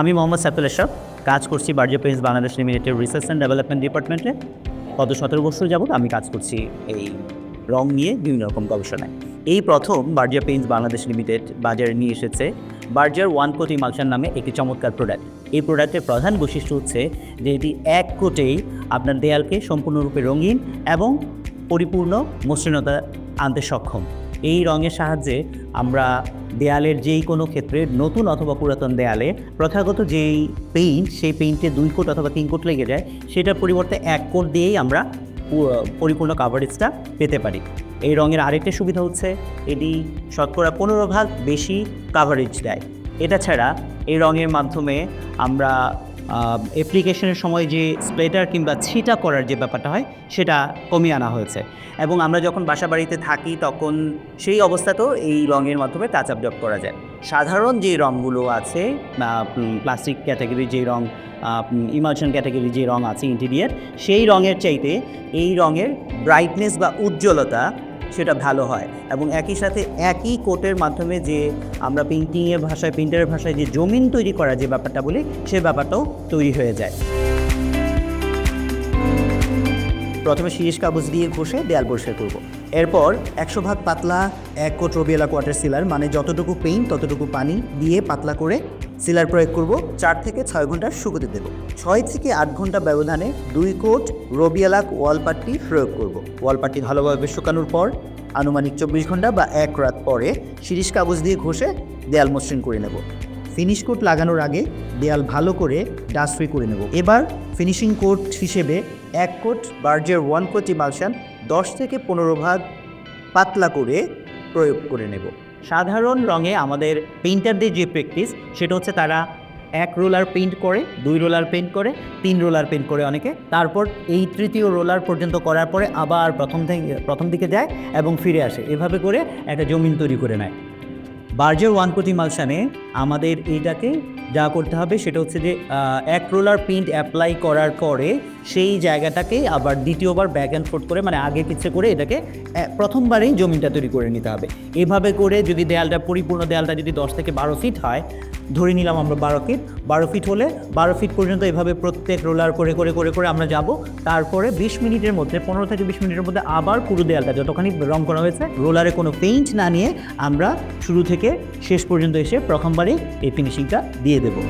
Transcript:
আমি মোহাম্মদ সাইফুল এশরাফ কাজ করছি Berger paints Bangladesh limited research and development ডিপার্টমেন্টে গত সতেরো বছর যাবত আমি কাজ করছি এই রং নিয়ে বিভিন্ন রকম গবেষণায়। এই প্রথম বার্জিয়া পেন্স বাংলাদেশ লিমিটেড বাজারে নিয়ে এসেছে বার্জার ওয়ান কোট ইমালশন নামে একটি চমৎকার প্রোডাক্ট এই প্রোডাক্টের প্রধান বৈশিষ্ট্য হচ্ছে যে এটি এক কোটেই আপনার দেয়ালকে সম্পূর্ণরূপে রঙিন এবং পরিপূর্ণ মসৃণতা আনতে সক্ষম। এই রঙের সাহায্যে আমরা দেয়ালের যেই কোনো ক্ষেত্রে নতুন অথবা পুরাতন দেয়ালে প্রথাগত যেই পেইন্ট সেই পেইন্টে দুই কোট অথবা তিন কোট লেগে যায়, সেটার পরিবর্তে এক কোট দিয়েই আমরা পরিপূর্ণ কাভারেজটা পেতে পারি। এই রঙের আরেকটা সুবিধা হচ্ছে, এটি শতকরা পনেরো ভাগ বেশি কাভারেজ দেয়। এটা ছাড়া এই রঙের মাধ্যমে আমরা অ্যাপ্লিকেশনের সময় যে স্প্লেটার কিংবা ছিটা করার যে ব্যাপারটা হয়, সেটা কমিয়ে আনা হয়েছে। এবং আমরা যখন বাসা বাড়িতে থাকি, তখন সেই অবস্থাতেও এই রঙের মাধ্যমে টাচ আপ জব করা যায়। সাধারণ যে রঙগুলো আছে প্লাস্টিক ক্যাটাগরির যে রঙ ইমালশন ক্যাটাগরি যে রঙ আছে ইন্টেরিয়ার সেই রঙের চাইতে এই রঙের ব্রাইটনেস বা উজ্জ্বলতা সেটা ভালো হয়। এবং একই সাথে একই কোটের মাধ্যমে যে আমরা পেন্টিংয়ের ভাষায় প্রিন্টারের ভাষায় যে জমিন তৈরি করা যে ব্যাপারটা বলি, সে ব্যাপারটাও তৈরি হয়ে যায়। প্রথমে শিরিষ কাগজ দিয়ে ঘষে দেয়াল পরিষ্কার করব। এরপর একশো ভাগ পাতলা, এক কোট রবিয়েলা কোয়াটার সিলার মানে যতটুকু পেইন্ট ততটুকু পানি দিয়ে পাতলা করে সিলার প্রয়োগ করব। চার থেকে ছয় ঘণ্টা শুকোতে দেব। ছয় থেকে আট ঘণ্টা ব্যবধানে দুই কোট রবিয়েলা ওয়ালপাট্টি প্রয়োগ করব। ওয়ালপাট্টি ভালোভাবে শুকানোর পর আনুমানিক চব্বিশ ঘণ্টা বা এক রাত পরে শিরিষ কাগজ দিয়ে ঘষে দেয়াল মসৃণ করে নেব। ফিনিশ কোট লাগানোর আগে দেয়াল ভালো করে ডাস্ট ফ্রি করে নেব। এবার ফিনিশিং কোট হিসেবে এক কোট বার্জের ওয়ান কোট ইমালশান দশ থেকে পনেরো ভাগ পাতলা করে প্রয়োগ করে নেব। সাধারণ রঙে আমাদের পেইন্টারদের যে প্র্যাকটিস সেটা হচ্ছে তারা এক রোলার পেইন্ট করে, দুই রোলার পেইন্ট করে, তিন রোলার পেইন্ট করে অনেকে। তারপর এই তৃতীয় রোলার পর্যন্ত করার পরে আবার প্রথম থেকে, প্রথম দিকে যায় এবং ফিরে আসে। এভাবে করে একটা জমিন তৈরি করে নেয়। বার্জার কোটি মালসানে আমাদের এইটাকে যা করতে হবে সেটা হচ্ছে যে এক রোলার পেইন্ট অ্যাপ্লাই করার পরে সেই জায়গাটাকে আবার দ্বিতীয়বার ব্যাক অ্যান্ড ফোর্থ করে মানে আগে পিছিয়ে করে এটাকে প্রথমবারেই জমিনটা তৈরি করে নিতে হবে। এভাবে করে যদি দেয়ালটা, পরিপূর্ণ দেয়ালটা যদি দশ থেকে বারো ফিট হয়, ধরে নিলাম আমরা বারো ফিট বারো ফিট হলে বারো ফিট পর্যন্ত এভাবে প্রত্যেক রোলার করে করে করে করে আমরা যাব। তারপরে বিশ মিনিটের মধ্যে, পনেরো থেকে বিশ মিনিটের মধ্যে আবার পুরো দেয়ালটা, যতখানি রং করা হয়েছে, রোলারে কোনো পেইন্ট না নিয়ে আমরা শুরু থেকে শেষ পর্যন্ত এসে প্রথমবারেই এই ফিনিশিংটা দিয়ে দেবো।